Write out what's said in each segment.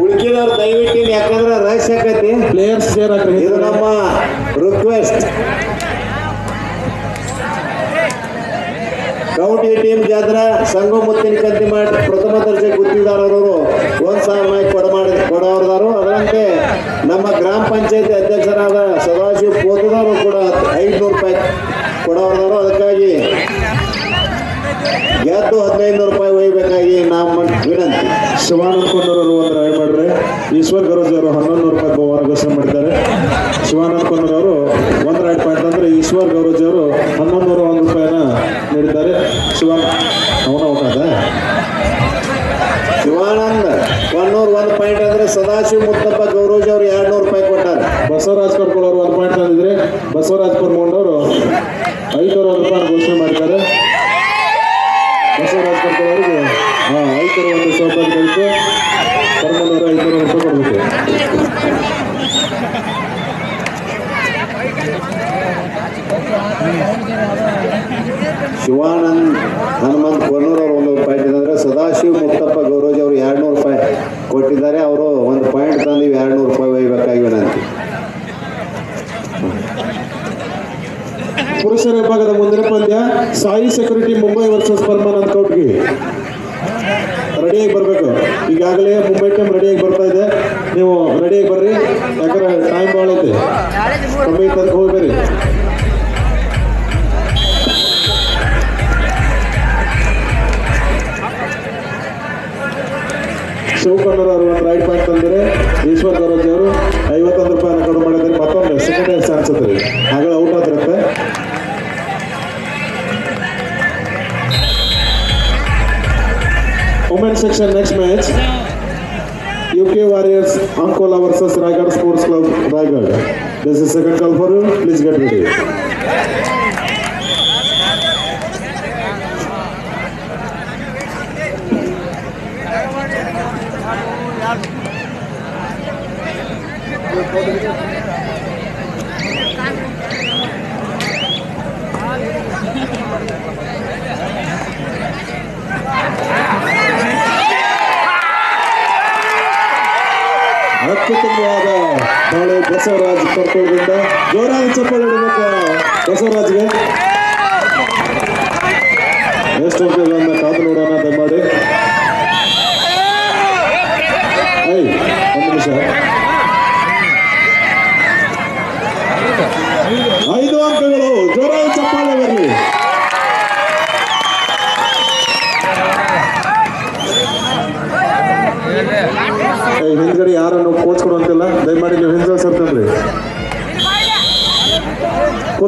ಉಳ್ಕಿದವ್ರು ದಯವಿಟ್ಟು ಯಾಕಂದ್ರೆ ರಶ್ ಆಕತಿ ಪ್ಲೇಯರ್ಸ್ ಸೇರ್ ಇದು ನಮ್ಮ ರಿಕ್ವೆಸ್ಟ್ ಕೌಂಟಿ ಟೀಮ್ ಜಾತ್ರಾ ಸಂಘ ಮುತ್ತಿನ ಕಂತಿ ಮಾಡಿ ಪ್ರಥಮ ದರ್ಜೆ ಗುತ್ತಿದಾರರವರು ಒಂದ್ ಸಾವಿರ ಕೊಡ ಮಾಡಿ ಕೊಡೋರ್ದಾರು ಅದರಂತೆ ನಮ್ಮ ಗ್ರಾಮ ಪಂಚಾಯತಿ ಅಧ್ಯಕ್ಷರಾದ ಸದಾಶಿವ ಪೋತದವರು ಕೂಡ ಐದುನೂರು ರೂಪಾಯಿ ಕೊಡೋರ್ದಾರು ಅದಕ್ಕಾಗಿ ಎತ್ತು ಹದಿನೈದು ರೂಪಾಯಿ ಒಯ್ಯಬೇಕಾಗಿ ನಮ್ಮ ವಿನಂತಿ ಶಿವಾನಂದ ಅವರು ಒಂದು ರಾಯ್ ಮಾಡ್ರೆ ಈಶ್ವರ್ ಗರೋಜಿ ಅವರು ಹನ್ನೊಂದು ರೂಪಾಯಿ ಬಹುವಾರ ಘೋಷಣೆ ಮಾಡಿದ್ದಾರೆ ಶಿವಾನಂದ ಅವರು ಒಂದು ರಾಯ್ ಪಾಯಿಂಟ್ ಅಂದರೆ ಈಶ್ವರ್ ಗೌರೋಜಿ ಅವರು ಹನ್ನೊಂದು ನೂರ ಒಂದು ರೂಪಾಯಿನ ನೀಡಿದ್ದಾರೆ ಶಿವ ಅವನ ಹೋಗಾದ ಶಿವಾನಂದ ಒನ್ನೂರು ಒಂದು ಪಾಯಿಂಟ್ ಅಂದರೆ ಸದಾಶಿವ ಮುತ್ತಪ್ಪ ಗೌರೋಜಿ ಅವರು ಎರಡು ನೂರು ರೂಪಾಯಿ ಕೊಟ್ಟಾರೆ ಬಸವರಾಜ್ ಕರ್ಕೊಳ್ಳೋರು ಒಂದು ಪಾಯಿಂಟ್ ತಂದಿದ್ರೆ ಬಸವರಾಜ್ ಕೊಡ್ಕೊಂಡವರು ಐದುನೂರ ಒಂದು ರೂಪಾಯಿ ಘೋಷಣೆ ಮಾಡಿದ್ದಾರೆ ಅವರಿಗೆ ಐದು ಒಂದು ಸೌಕರ್ಯ ಬೇಕು ಕರ್ಮನವರು ಐನೂರು ವರ್ಷ ಕೊಡಬೇಕು ಶಿವಾನಂದ್ ಹನುಮಂತ್ ಕೊರ್ನೂರು ಅವರು ಒಂದು ರೂಪಾಯಿ ಇಟ್ಟಿದ್ದಾರೆ ಸದಾಶಿವ ಮುತ್ತಪ್ಪ ಗೌರೋಜ್ ಅವರು ಎರಡು ರೂಪಾಯಿ ಕೊಟ್ಟಿದ್ದಾರೆ ಅವರು ಒಂದು ಪಾಯಿಂಟ್ ತಂದು ಎರಡು ರೂಪಾಯಿ ಪುರುಷರ ವಿಭಾಗದ ಮುಂದಿನ ಪಂದ್ಯ ಸಾಯಿ ಸೆಕ್ಯೂರಿಟಿ ಮುಂಬೈ ವರ್ಸಸ್ ಬರ್ಮನ್ ಅಂತ ಕೌಟ್ಗಿ ರೆಡಿಯಾಗಿ ಬರಬೇಕು ಈಗಾಗಲೇ ಮುಂಬೈ ಟೈಮ್ ರೆಡಿಯಾಗಿ ಬರ್ತಾ ಇದೆ ನೀವು ರೆಡಿಯಾಗಿ ಬರ್ರಿ ಯಾಕಂದ್ರೆ ಟೈಮ್ ಭಾಳ ಐತೆ ಮುಂಬೈ ತನಕ ಹೋಗ್ಬೇರಿ ಶಿವಕುಮಾರ್ ಅವರು ಒಂದು ರೈಟ್ ಪಾಯಿಂಟ್ ತಂದಿದ್ದಾರೆ ಈಶ್ವರ್ ಗೌರವ್ ಅವರು ಐವತ್ತೊಂದು ರೂಪಾಯಿ ಕಡಿಮೆ ಮಾಡಿದ್ರೆ ಮತ್ತೊಮ್ಮೆ ಸೆಕೆಂಡ್ ಚಾನ್ಸ್ ಅದ ರೀ ಹಾಗೆ ಔಟ್ ಆದ್ರೆ Section next match, UK Warriors Ankola versus Raigad Sports Club Raigad. This is second call for you, please get ready.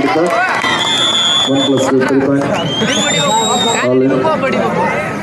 எடுத்தா one plus two three point all in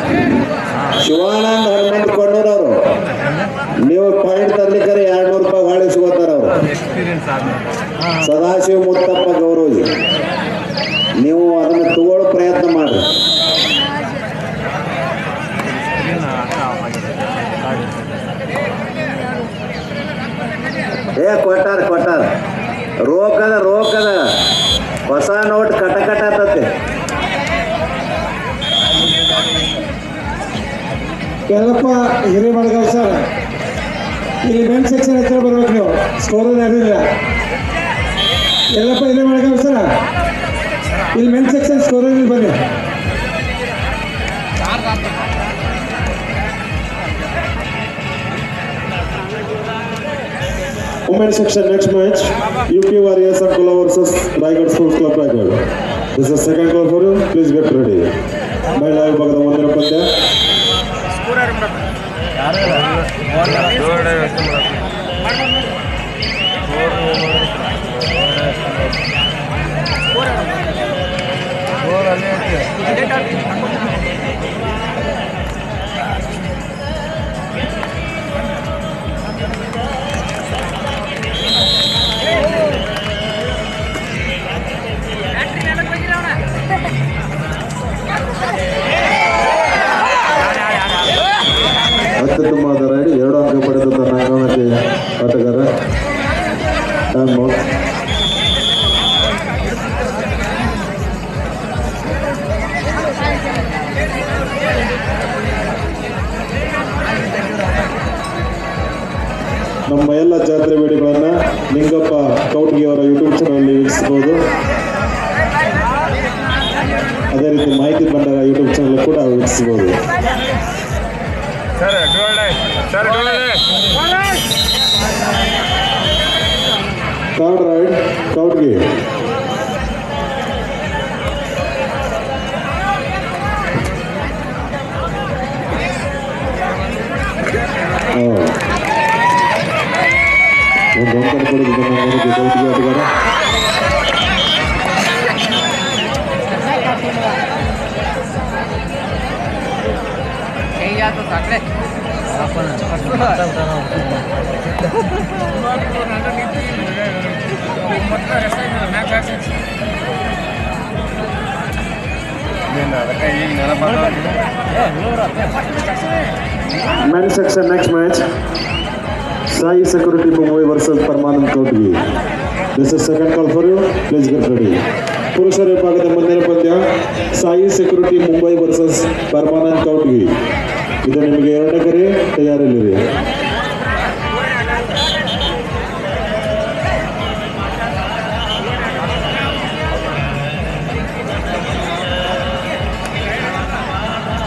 Thank you. Shivananda Hanumantha Konnur ಅವರು ನೀವು point ತರ್ಲಿಕ್ಕರೆ ಎರಡ್ ನೂರು ರೂಪಾಯಿ ಹೊಳೆ ಸಿಗೋತಾರ ಸದಾಶಿವ ಮುತ್ತಪ್ಪ ಗೌರವಜಿ ನೀವು ಅದನ್ನು ತಗೊಳ್ಳೋ ಪ್ರಯತ್ನ ಮಾಡ್ರಿ ಏ ಕೊಟ್ಟಾರ ಕೊಟ್ಟಾರ ರೋಕದ ರೋಕದ ಹೊಸ ನೋಟ್ ಕಟ ಕಟ ಯಲ್ಲಪ್ಪ ಹಿರೇಮಳಗಾವ್ ಸರ್ ಇಲ್ಲಿ ಮೇನ್ ಸೆಕ್ಷನ್ ಹತ್ತಿರ ಬರ್ಬೇಕು ನೀವು ಸ್ಕೋರ್ ಯಾರಿಲ್ಲ ಯಲ್ಲಪ್ಪ ಹಿರೇಮಳಗಾವ್ ಸರ್ ಇಲ್ಲಿ ಮೇನ್ ಸೆಕ್ಷನ್ ಸ್ಕೋರ್ ಬನ್ನಿ Women section next match UK Warriors and Kula versus Tiger Sports Club Raigad. This is second call for you. Please get ready. MY ವಿಭಾಗದ ಮುಂದಿನ ಪಂದ್ಯ ಬೋರ್ ಅಲ್ಲೇ ಸರ್ ಡೋಳೆ ಸರ್ ಡೋಳೆ ಥರ್ಡ್ ರೈಡ್ ಕೌಟ್ಗಿ ಒಂದು ಅಂಕಣ ಪಡೆದ ತನ್ನ ಅಂಗಮತಿ ಕೌಟ್ಗಿ ಆಟಗಾರ तो साकडे ಅದಕ್ಕೆ ಈಗ ನೆನಪಾಗ men's section next match Sai Security Mumbai versus Permanent Kautgi. This is second call for you. Please get ready. ಪುರುಷರ ವಿಭಾಗದ ಮುಂದಿನ ಪಂದ್ಯ ಸಾಯಿ ಸೆಕ್ಯೂರಿಟಿ ಮುಂಬೈ ವರ್ಸಸ್ ಪರ್ಮಾನಂತ್ ಕೌಟ್ಗಿ ಇದು ನಿಮಗೆ ಎರಡು ಕರೆ ತಯಾರಲ್ಲಿದೆ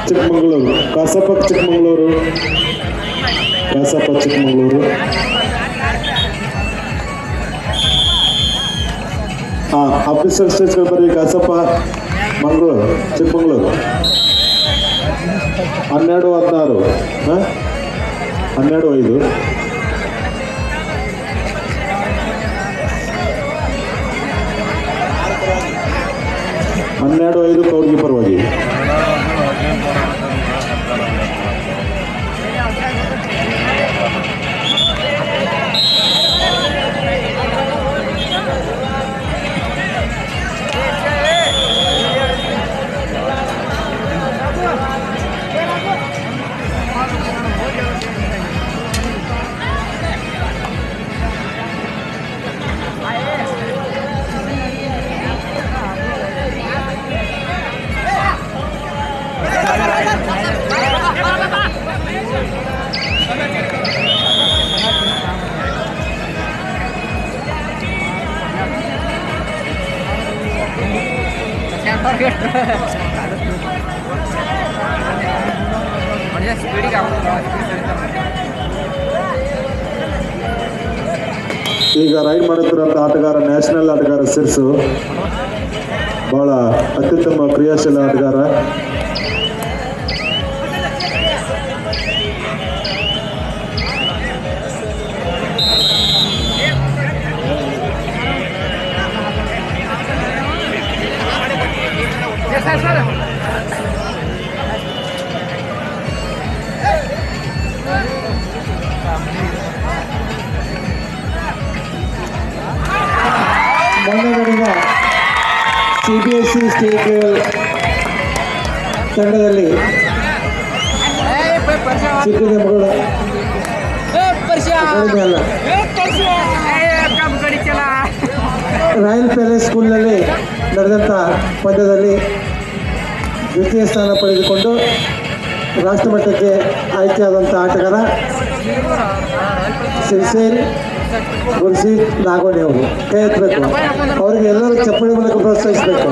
ಚಿಕ್ಕಮಗಳೂರು ಕಸಪ ಚಿಕ್ಕಮಗಳೂರು ಕಸಪ ಚಿಕ್ಕಮಗಳೂರು ಹಾಂ ಆಫೀಸರ್ ಸ್ಟೇಜ್ಗಳು ಬರ್ರಿ ಕಸಪ ಮಂಗಳೂರು ಚಿಕ್ಕಮಗಳೂರು ಹನ್ನೆರಡು ಹದಿನಾರು ಹನ್ನೆರಡು ಐದು ಹನ್ನೆರಡು ಐದು ಕೌರ್ಗಿ ಪರವಾಗಿ ಈಗ ರೈಡ್ ಮಾಡುತ್ತಿರುವಂತಹ ಆಟಗಾರ ನ್ಯಾಷನಲ್ ಆಟಗಾರ ಸಿರ್ಸು ಬಹಳ ಅತ್ಯುತ್ತಮ ಕ್ರಿಯಾಶೀಲ ಆಟಗಾರ ಕೆ ತಂಡದಲ್ಲಿ ಸಿಕ್ಕಿದೆ ಮಗಳು ರಾಯಲ್ ಪ್ಯಾಲೇಸ್ ಸ್ಕೂಲ್ನಲ್ಲಿ ನಡೆದಂಥ ಪಂದ್ಯದಲ್ಲಿ ದ್ವಿತೀಯ ಸ್ಥಾನ ಪಡೆದುಕೊಂಡು ರಾಷ್ಟ್ರಮಟ್ಟಕ್ಕೆ ಆಯ್ಕೆಯಾದಂಥ ಆಟಗಾರ ಸಿರ್ಸೇರಿ ಗುರುಸಿ ನಾಗೋಣಿ ಅವರು ಕೈ ಎತ್ತಬೇಕು ಅವರಿಗೆ ಎಲ್ಲರೂ ಚಪ್ಪಳಿ ಮೂಲಕ ಪ್ರೋತ್ಸಾಹಿಸಬೇಕು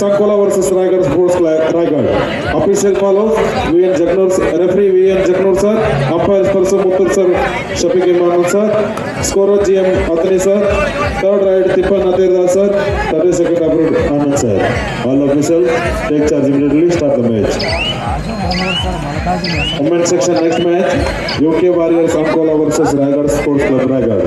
साकोला versus Raigad sports Raigad official follows VN Jagnoor referee VN Jagnoor sir umpire स्पर्श मुत्तर sir Shafiq इमानुल sir scorer GM अतनी sir third ride तिप्पन नतीरदार sir third second approve Anand sir all official take charge immediately start the match women section next match UK warriors Ankola versus Raigad sports club Raigad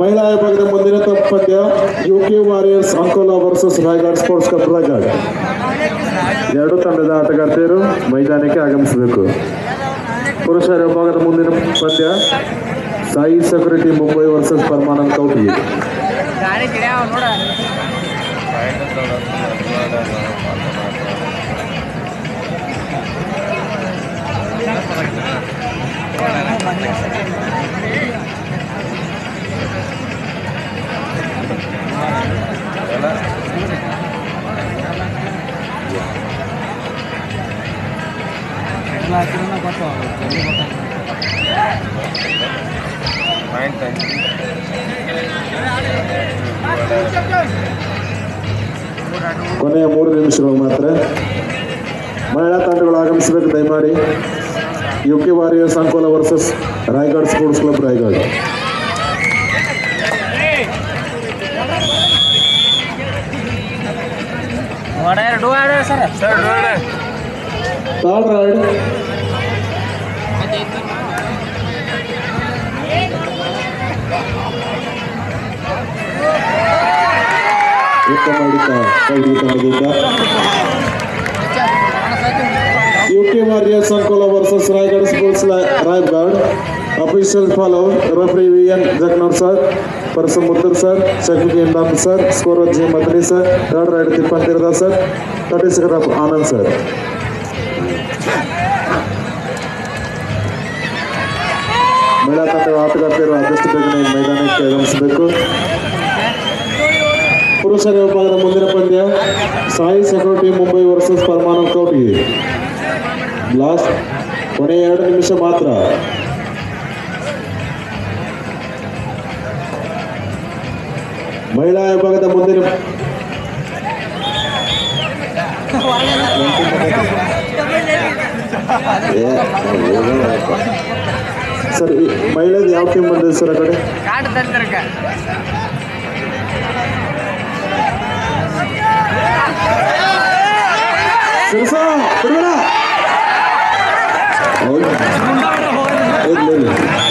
ಮಹಿಳಾ ವಿಭಾಗದ ಮುಂದಿನ ಪಂದ್ಯ U K warriors Ankola versus Raigad sports cup Raigad ಎರಡು ತಂಡದ ಆಟಗಾರ್ತಿಯರು ಮೈದಾನಕ್ಕೆ ಆಗಮಿಸಬೇಕು ಪುರುಷರ ವಿಭಾಗದ ಮುಂದಿನ ಪಂದ್ಯ ಸಾಯಿ ಸೆಕ್ಯೂರಿಟಿ ಮುಂಬೈ ವರ್ಸಸ್ ಪರಮಾನಂದ್ ಕೌಟಿ ಗಾಡಿ ಗಿಡ ನೋಡ ಪಾಯಿಂಟ್ ಕೊನೆಯ ಮೂರು ನಿಮಿಷಗಳು ಮಾತ್ರ ಮಹಿಳಾ ತಂಡಗಳು ಆಗಮಿಸಬೇಕು ದಯಮಾಡಿ UK warriors Ankola versus Raigad sports club Raigad ನೋಡ ಎರಡು ಆಡ ಸರ್ ಸರ್ ಎದುರುಗಡೆ ಥರ್ಡ್ ರೈಡ್ ಉತ್ತಮ ಹಿಡಿತ ಕೈಗೆ ತಂಡದಿಂದ UK warriors Ankola versus Raigad sports Raigad official follow referee V N Jagnoor sir person Muttur sir Shafiq Imran sir score G Madani sir third raid Tippan ತಿರ್ದಾರ್ sir thirty second off Anand sir ಮಹಿಳಾ ತಂಡದ ಆಟಗಾರ್ತಿಯರು ಆದಷ್ಟು ಬೇಗನೆ ಮೈದಾನಕ್ಕೆ ಆಗಮಿಸಬೇಕು ಪುರುಷರ ವಿಭಾಗದ ಮುಂದಿನ ಪಂದ್ಯ Sai security Mumbai versus Paramanand ಕೌಟಿ last ಕೊನೆಯ ಎರಡು ನಿಮಿಷ ಮಾತ್ರ ಮಹಿಳಾ ವಿಭಾಗದ ಮುಂದಿನ ಸರ್ ಮಹಿಳೆದು ಯಾವ ಟೀಮ್ ಬಂದಿದೆ ಸರ್ ಆ ಕಡೆ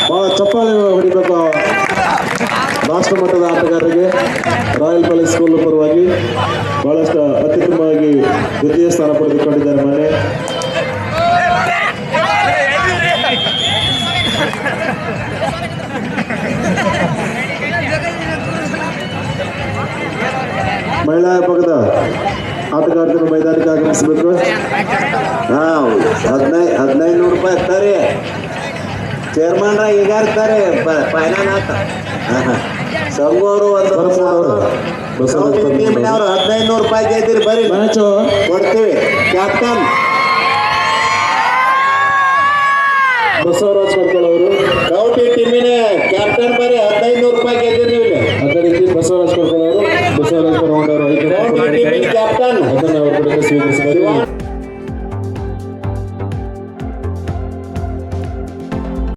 ಭಾಳ ಚಪ್ಪಾಳೆ ಹೊಡಿಬೇಕು ರಾಷ್ಟ್ರ ಮಟ್ಟದ ಆಟಗಾರರಿಗೆ ರಾಯಲ್ ಕಾಲೇಜ್ ಸ್ಕೂಲ್ ಪರವಾಗಿ ಬಹಳಷ್ಟು ಅತ್ಯುತ್ತಮವಾಗಿ ದ್ವಿತೀಯ ಸ್ಥಾನ ಪಡೆದುಕೊಂಡಿದ್ದಾರೆ ಮನೆ ಮಹಿಳಾ ವಿಭಾಗದ ಆಟಗಾರರು ಮೈದಾನಕ್ಕೆ ಆಗಮಿಸಬೇಕು ಹದಿನೈದು ಹದಿನೈದು ನೂರು ರೂಪಾಯಿ ಹತ್ತಾರೆ ಚೇರ್ಮನ್ರ ಈಗ ಇರ್ತಾರೆ ಫೈನಲ್ ಆತ ಸಂಗೋರು ಒಂದು ಅವ್ರು ಹದಿನೈದು ನೂರು ರೂಪಾಯಿ ಗೆದ್ದಿರಿ ಬರೀ ಕೊಡ್ತೀವಿ ಕ್ಯಾಪ್ಟನ್ ಬಸವರಾಜ್ ಕರ್ಕಲ್ ಅವರು ಕೌಟಿ ಟೀಮಿನೇ ಕ್ಯಾಪ್ಟನ್ ಬರೀ ಹದಿನೈದು ನೂರು ರೂಪಾಯಿ ಗೆದ್ದಿರಿ ನೀವು ಅದೇ ರೀತಿ ಬಸವರಾಜ್ ಕರ್ಕಲ್ ಅವರು ಬಸವರಾಜ್ ಕರ್ಕೊಂಡವರು ಕ್ಯಾಪ್ಟನ್ ಅದನ್ನು ಅವ್ರ ಕಡೆಯಿಂದ ಸ್ವೀಕರಿಸಿದ್ದಾರೆ